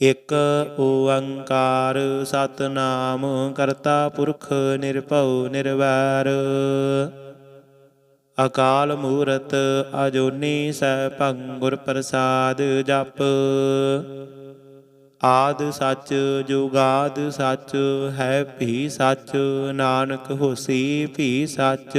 ਇਕ ਓੰਕਾਰ ਸਤਨਾਮ, ਕਰਤਾ ਪੁਰਖ ਨਿਰਭਉ ਨਿਰਵੈਰ। ਅਕਾਲ ਮੂਰਤ ਅਜੋਨੀ ਸੈਭੰ ਗੁਰ ਪ੍ਰਸਾਦ ਜਪ। ਆਦ ਸੱਚ ਜੁਗਾਦ ਸੱਚ, ਹੈ ਭੀ ਸੱਚ, ਨਾਨਕ ਹੋਸੀ ਭੀ ਸੱਚ।